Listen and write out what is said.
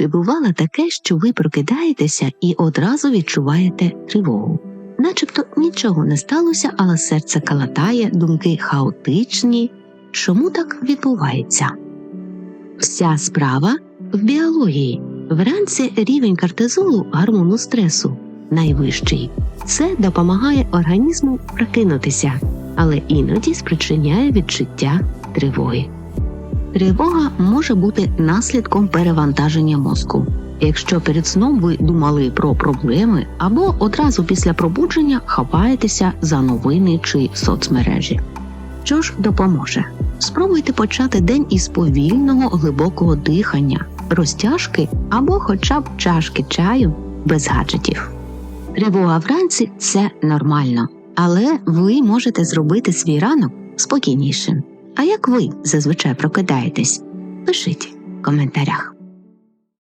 Чи бувало таке, що ви прокидаєтеся і одразу відчуваєте тривогу? Начебто нічого не сталося, але серце калатає, думки хаотичні. Чому так відбувається? Вся справа в біології. Вранці рівень кортизолу гормону стресу найвищий. Це допомагає організму прокинутися, але іноді спричиняє відчуття тривоги. Тривога може бути наслідком перевантаження мозку. Якщо перед сном ви думали про проблеми або одразу після пробудження хапаєтеся за новини чи соцмережі. Що ж допоможе? Спробуйте почати день із повільного глибокого дихання, розтяжки або хоча б чашки чаю без гаджетів. Тривога вранці це нормально, але ви можете зробити свій ранок спокійнішим. А як ви зазвичай прокидаєтесь? Пишіть в коментарях.